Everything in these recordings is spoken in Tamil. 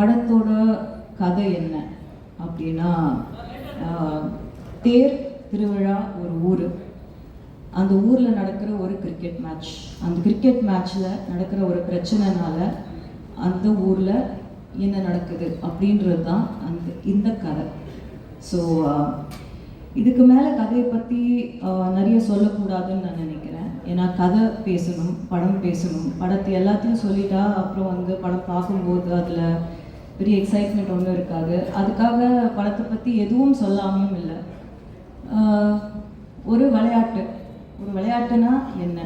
படத்தோட கதை என்ன அப்படின்னா தேர் திருவிழா ஒரு ஊர். அந்த ஊரில் நடக்கிற ஒரு கிரிக்கெட் மேட்ச் அந்த கிரிக்கெட் மேட்ச்சில் நடக்கிற ஒரு பிரச்சனைனால அந்த ஊரில் என்ன நடக்குது அப்படின்றது தான் அந்த இந்த கதை. ஸோ இதுக்கு மேலே கதையை பற்றி நிறைய சொல்லக்கூடாதுன்னு நான் நினைக்கிறேன். ஏன்னா கதை பேசணும் படம் பேசணும். படத்தை எல்லாத்தையும் சொல்லிட்டா அப்புறம் வந்து படம் பார்க்கும்போது அதில் பெரிய எக்ஸைட்மெண்ட் ஒன்றும் இருக்காது. அதுக்காக படத்தை பற்றி எதுவும் சொல்லாமையும் இல்லை. ஒரு விளையாட்டு. ஒரு விளையாட்டுனா என்ன?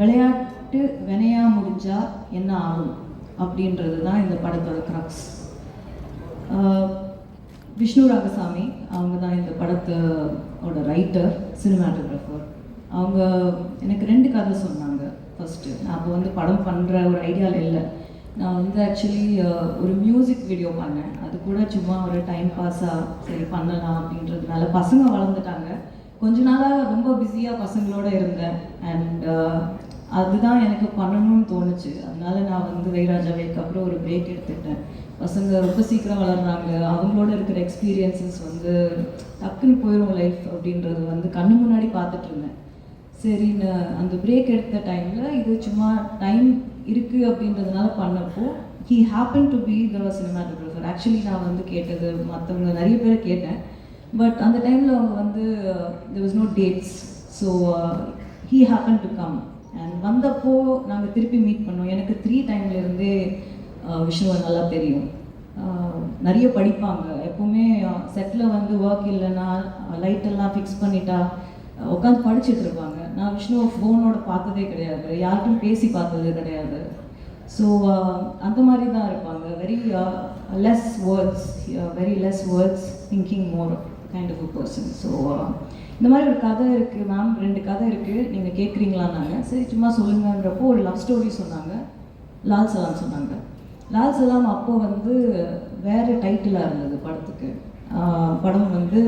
விளையாட்டு வினையா முடிஞ்சா என்ன ஆகும்? அப்படின்றது தான் இந்த படத்தோட கிராக்ஸ் விஷ்ணு ராகசாமி அவங்க தான் இந்த படத்தோட ரைட்டர் சினிமாட்டோகிராஃபர் அவங்க எனக்கு ரெண்டு கதை சொன்னாங்க. ஃபஸ்ட்டு நான் அப்போ வந்து படம் பண்ணுற ஒரு ஐடியாவில் இல்லை. நான் வந்து ஆக்சுவலி ஒரு மியூசிக் வீடியோ பண்ணேன். அது கூட சும்மா ஒரு டைம் பாஸாக சரி பண்ணலாம் அப்படின்றதுனால பசங்க வளர்ந்துட்டாங்க. கொஞ்ச நாளாக ரொம்ப பிஸியாக பசங்களோட இருந்தேன். அண்ட் அதுதான் எனக்கு பண்ணணும்னு தோணுச்சு. அதனால நான் வந்து வைராஜாவேக்கு அப்புறம் ஒரு பிரேக் எடுத்துக்கிட்டேன். பசங்க ரொம்ப சீக்கிரம் வளர்றாங்க. அவங்களோட இருக்கிற எக்ஸ்பீரியன்சஸ் வந்து டக்குன்னு போயிடும் லைஃப் அப்படின்றது வந்து கண்ணு முன்னாடி பார்த்துட்டு இருந்தேன். சரின்னு அந்த பிரேக் எடுத்த டைமில் இது சும்மா டைம் இருக்குது அப்படின்றதுனால பண்ணப்போ he happen to be the cinematographer actually நான் வந்து கேட்டது மற்றவங்க நிறைய பேரை கேட்டேன். பட் அந்த டைமில் அவங்க வந்து there was no dates so he happen to come and வந்தப்போ நாங்கள் திருப்பி மீட் பண்ணோம். எனக்கு த்ரீ டைம்லேருந்தே uh, விஷ்ணுவை நல்லா தெரியும். Uh, நிறைய படிப்பாங்க. எப்போவுமே செட்டில் uh, வந்து ஒர்க் இல்லைன்னா லைட்டெல்லாம் ஃபிக்ஸ் பண்ணிட்டா உட்காந்து படிச்சுட்டு இருப்பாங்க. நான் விஷ்ணுவை ஃபோனோட பார்த்ததே கிடையாது. யார்கிட்டும் பேசி பார்த்தது கிடையாது. ஸோ அந்த மாதிரி தான் இருப்பாங்க very less words very less words thinking more kind of a person so இந்த மாதிரி ஒரு கதை இருக்குது மேம் ரெண்டு கதை இருக்குது நீங்கள் கேட்குறீங்களான்னாங்க சரி சும்மா சொல்லுங்கன்றப்போ ஒரு லவ் ஸ்டோரி சொன்னாங்க. லால் சலாம் சொன்னாங்க. லால் சலாம் அப்போ வந்து வேறு டைட்டிலாக இருந்தது படத்துக்கு. படம் வந்து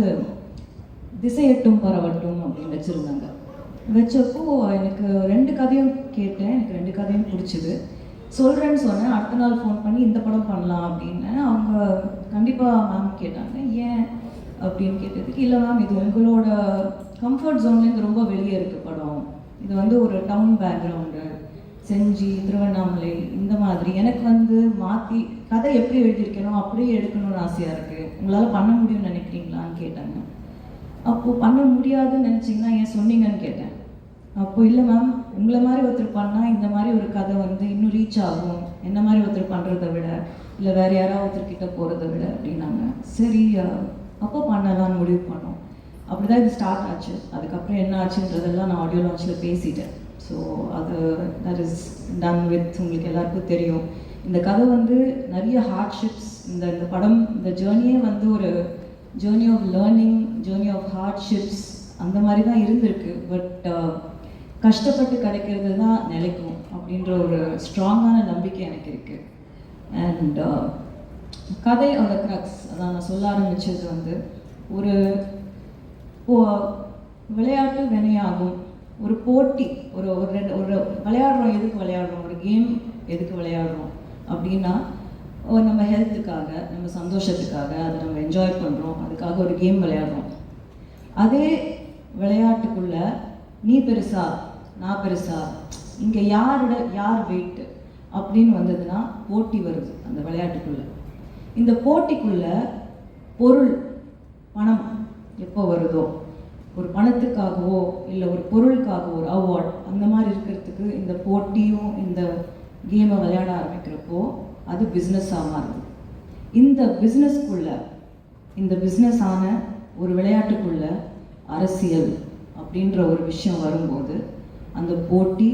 திசையட்டும் பரவட்டும் அப்படின்னு வச்சுருந்தாங்க. வச்சப்போ எனக்கு ரெண்டு கதையும் கேட்டேன். எனக்கு ரெண்டு கதையும் பிடிச்சிது. சொல்கிறேன்னு சொன்னேன். அடுத்த நாள் ஃபோன் பண்ணி இந்த படம் பண்ணலாம் அப்படின்னு. அவங்க கண்டிப்பாக மேம் கேட்டாங்க. ஏன் அப்படின்னு கேட்டதுக்கு இல்லை மேம் இது உங்களோட கம்ஃபர்ட் ஜோன்லேருந்து ரொம்ப வெளியே இருக்குது படம். இது வந்து ஒரு டவுன் பேக்ரவுண்டு செஞ்சி திருவண்ணாமலை இந்த மாதிரி. எனக்கு வந்து மாற்றி கதை எப்படி எழுதியிருக்கேனோ அப்படியே எடுக்கணும்னு ஆசையாக இருக்குது உங்களால் பண்ண முடியும்னு நினைக்கிறீங்களான்னு கேட்டாங்க. அப்போது பண்ண முடியாதுன்னு நினச்சிங்கன்னா ஏன் சொன்னீங்கன்னு கேட்டேன். அப்போ இல்லை மேம் உங்களை மாதிரி ஒருத்தர் பண்ணால் இந்த மாதிரி ஒரு கதை வந்து இன்னும் ரீச் ஆகும். என்ன மாதிரி ஒருத்தர் பண்ணுறதை விட இல்லை வேறு யாராவது ஒருத்தர்கிட்ட போகிறத விட அப்படின்னாங்க. சரி அப்போ பண்ணலாம்னு முடிவு பண்ணோம். அப்படி தான் இது ஸ்டார்ட் ஆச்சு. அதுக்கப்புறம் என்ன ஆச்சுன்றதெல்லாம் நான் ஆடியோ லான்ச்சில் பேசிட்டேன். ஸோ அது தட் இஸ் டன் வித் உங்களுக்கு எல்லாருக்கும் தெரியும். இந்த கதை வந்து நிறைய ஹார்ட்ஷிப்ஸ் இந்த இந்த படம் இந்த ஜேர்னியே வந்து ஒரு journey of learning journey of hardships அந்த மாதிரி தான் இருந்திருக்கு பட் கஷ்டப்பட்டு கிடைக்கிறது தான் நிலைக்கும் அப்படின்ற ஒரு ஸ்ட்ராங்கான நம்பிக்கை எனக்கு இருக்குது அண்ட் uh, கதையோட க்ரக்ஸ் அதான் நான் சொல்ல ஆரம்பித்தது வந்து ஒரு விளையாட்டு வினையாகும். ஒரு போட்டி ஒரு ஒரு ரெண்டு ஒரு விளையாடுறோம் எதுக்கு விளையாடுறோம்? ஒரு கேம் எதுக்கு விளையாடுறோம்? அப்படின்னா நம்ம ஹெல்த்துக்காக நம்ம சந்தோஷத்துக்காக அதை நம்ம என்ஜாய் பண்ணுறோம் அதுக்காக ஒரு கேம் விளையாடுறோம். அதே விளையாட்டுக்குள்ளே நீ பெருசா நான் பெருசா இங்கே யாரோட யார் வெயிட்டு அப்படின்னு வந்ததுன்னா போட்டி வருது அந்த விளையாட்டுக்குள்ள. இந்த போட்டிக்குள்ள பொருள் பணம் எப்போ வருதோ ஒரு பணத்துக்காகவோ இல்லை ஒரு பொருளுக்காகவோ ஒரு அவார்ட் அந்த மாதிரி இருக்கிறதுக்கு இந்த போட்டியும் இந்த கேமை விளையாட ஆரம்பிக்கிறப்போ அது பிஸ்னஸாக மாறுது. இந்த பிஸ்னஸ்க்குள்ள இந்த பிஸ்னஸான ஒரு விளையாட்டுக்குள்ள அரசியல் அப்படின்ற ஒரு விஷயம் வரும்போது அந்த போட்டி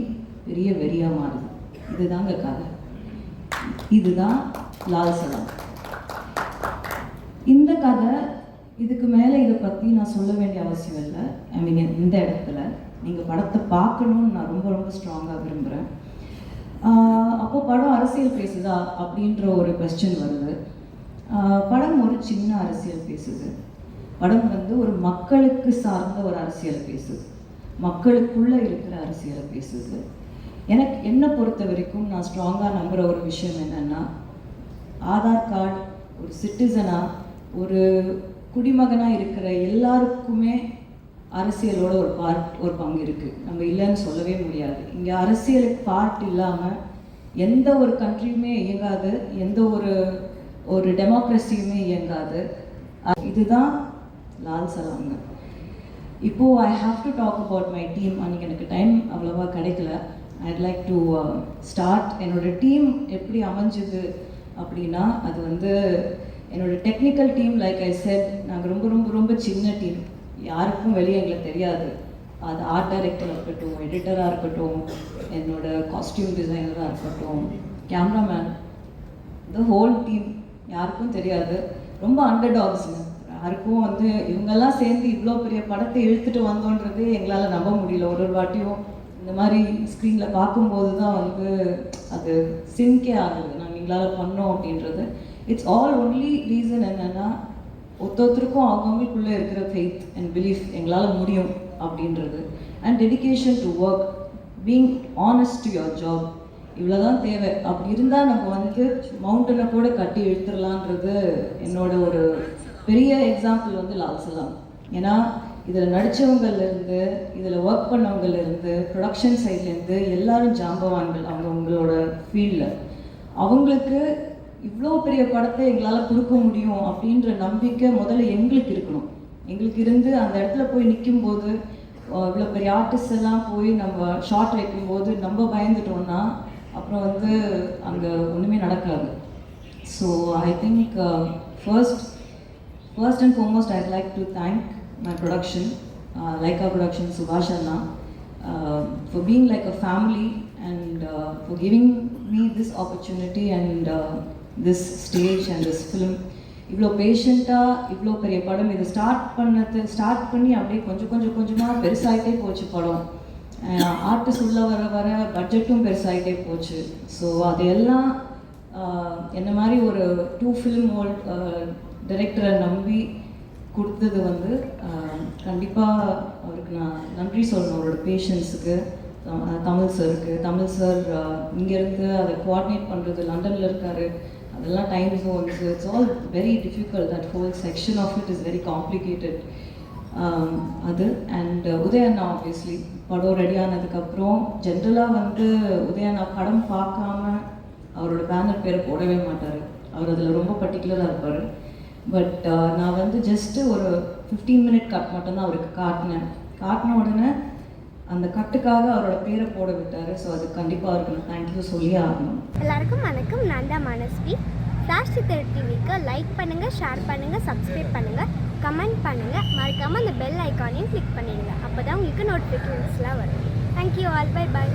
பெரிய வெறியாக மாறுது. இதுதாங்க கதை. இதுதான் லால் சலாம் இந்த கதை இதுக்கு மேலே இதை பற்றி நான் சொல்ல வேண்டிய அவசியம் இல்லை. ஐ மீன் இந்த இடத்துல நீங்கள் படத்தை பார்க்கணும்னு நான் ரொம்ப ரொம்ப ஸ்ட்ராங்காக விரும்புகிறேன் அப்போ படம் அரசியல் பேசுதா அப்படின்ற ஒரு கொஸ்டின் வருது. படம் ஒரு சின்ன அரசியல் பேசுது. படம் வந்து ஒரு மக்களுக்கு சார்ந்த ஒரு அரசியல் பேசுது. மக்களுக்குள்ளே இருக்கிற அரசியலை பேசுது. எனக்கு என்னை பொறுத்த வரைக்கும் நான் ஸ்ட்ராங்காக நம்புகிற ஒரு விஷயம் என்னென்னா ஆதார் கார்டு ஒரு சிட்டிசனாக ஒரு குடிமகனாக இருக்கிற எல்லாருக்குமே அரசியலோட ஒரு பார்ட் ஒரு பங்கு இருக்குது நம்ம இல்லைன்னு சொல்லவே முடியாது. இங்கே அரசியலுக்கு பார்ட் இல்லாமல் எந்த ஒரு கண்ட்ரியுமே இயங்காது எந்த ஒரு ஒரு டெமோக்ரஸியுமே இயங்காது. இதுதான் லால் சலாம்ங்க. இப்போது I have to talk about my team அன்றைக்கி எனக்கு டைம் அவ்வளோவா கிடைக்கல. ஐட் லைக் டு ஸ்டார்ட் என்னோட டீம் எப்படி அமைஞ்சுது அப்படின்னா அது வந்து என்னோட technical team like I said நாங்கள் ரொம்ப ரொம்ப ரொம்ப சின்ன டீம் யாருக்கும் வெளியே எங்களுக்கு தெரியாது. அது ஆர்ட் டைரக்டராக இருக்கட்டும் எடிட்டராக இருக்கட்டும் என்னோட காஸ்டியூம் டிசைனராக இருக்கட்டும் கேமராமேன் த ஹோல் டீம் யாருக்கும் தெரியாது. ரொம்ப அண்டர் டாக்ஸுங்க யாருக்கும் வந்து இவங்கெல்லாம் சேர்ந்து இவ்வளோ பெரிய படத்தை இழுத்துட்டு வந்தோன்றது எங்களால் நம்ப முடியல. ஒரு ஒரு வாட்டியும் இந்த மாதிரி ஸ்க்ரீனில் பார்க்கும்போது தான் வந்து அது சிங்கே ஆகுது. நாங்கள் எங்களால் பண்ணோம் அப்படின்றது. இட்ஸ் ஆல் ஒன்லி ரீசன் என்னென்னா ஒருத்தொருத்தருக்கும் அவங்கவுங்களுக்குள்ளே இருக்கிற ஃபெய்த் அண்ட் பிலீஃப் எங்களால் முடியும் அப்படின்றது. And dedication to work being honest to your job இவ்வளோதான் தேவை. அப்படி இருந்தால் நம்ம வந்து மவுண்டனை கூட கட்டி இழுத்துடலான்றது என்னோட ஒரு பெரிய எக்ஸாம்பிள் வந்து லால்சலாம் ஏன்னா இதில் நடித்தவங்கள்லேருந்து இதில் ஒர்க் பண்ணவங்கள்லேருந்து ப்ரொடக்ஷன் சைட்லேருந்து எல்லாரும் ஜாம்பவான்கள் அவங்க உங்களோட ஃபீல்டில் அவங்களுக்கு இவ்வளோ பெரிய படத்தை எங்களால் கொடுக்க முடியும் அப்படின்ற நம்பிக்கை முதல்ல எங்களுக்கு இருக்கணும். எங்களுக்கு இருந்து அந்த இடத்துல போய் நிற்கும்போது இவ்வளோ பெரிய ஆர்டிஸ்ட் எல்லாம் போய் நம்ம ஷார்ட் வைக்கும்போது நம்ம பயந்துட்டோம்னா அப்புறம் வந்து அங்கே ஒன்றுமே நடக்காது. So I think first first and foremost I'd like to thank my production Lyca production Subash Anna for being like a family and for giving me this opportunity and this stage and this film இவ்வளோ பேஷண்ட்டாக இவ்வளோ பெரிய படம். இதை ஸ்டார்ட் பண்ணது ஸ்டார்ட் பண்ணி அப்படியே கொஞ்சம் கொஞ்சம் கொஞ்சமாக பெருசாகிட்டே போச்சு படம். ஆர்டிஸ்ட் உள்ளே வர வர பட்ஜெட்டும் பெருசாகிட்டே போச்சு. ஸோ அதையெல்லாம் எல்லாம் என்ன மாதிரி ஒரு டூ ஃபிலிம் ஓல்ட் டைரக்டரை நம்பி கொடுத்தது வந்து கண்டிப்பாக அவருக்கு நான் நன்றி சொல்லணும் அவரோட பேஷன்ஸுக்கு தமிழ் சருக்கு தமிழ் சார் இங்கேருந்து அதை கோஆர்டினேட் பண்ணுறது லண்டனில் இருக்கார். அதெல்லாம் time zones it's all very difficult that whole section of it is very complicated அது. அண்ட் உதயண்ணா ஆப்வியஸ்லி படம் ரெடி ஆனதுக்கப்புறம் ஜென்ரலாக வந்து உதயண்ணா படம் பார்க்காம அவரோட பேனர் பேரை போடவே மாட்டார். அவர் அதில் ரொம்ப பர்டிகுலராக இருப்பார். பட் uh, நான் வந்து ஜஸ்ட்டு ஒரு ஃபிஃப்டீன் மினிட் கட் மட்டும்தான் அவருக்கு காட்டினேன். காட்டின உடனே அந்த கட்டுக்காக அவரோட பேரை போட விட்டார். ஸோ அது கண்டிப்பாக அவருக்கு நான் தேங்க்யூ சொல்லி ஆகணும். எல்லாருக்கும் வணக்கம். நான் தான் மனஸ்வி. சாஷ்டி தெரு டிவிக்கு லைக் பண்ணுங்கள் ஷேர் பண்ணுங்கள் சப்ஸ்கிரைப் பண்ணுங்கள் கமெண்ட் பண்ணுங்கள் மறக்காமல் அந்த பெல் ஐக்கானையும் கிளிக் பண்ணிடுங்க. அப்போ தான் உங்களுக்கு நோட்டிஃபிகேஷன்ஸ்லாம் வரும். Thank you all by by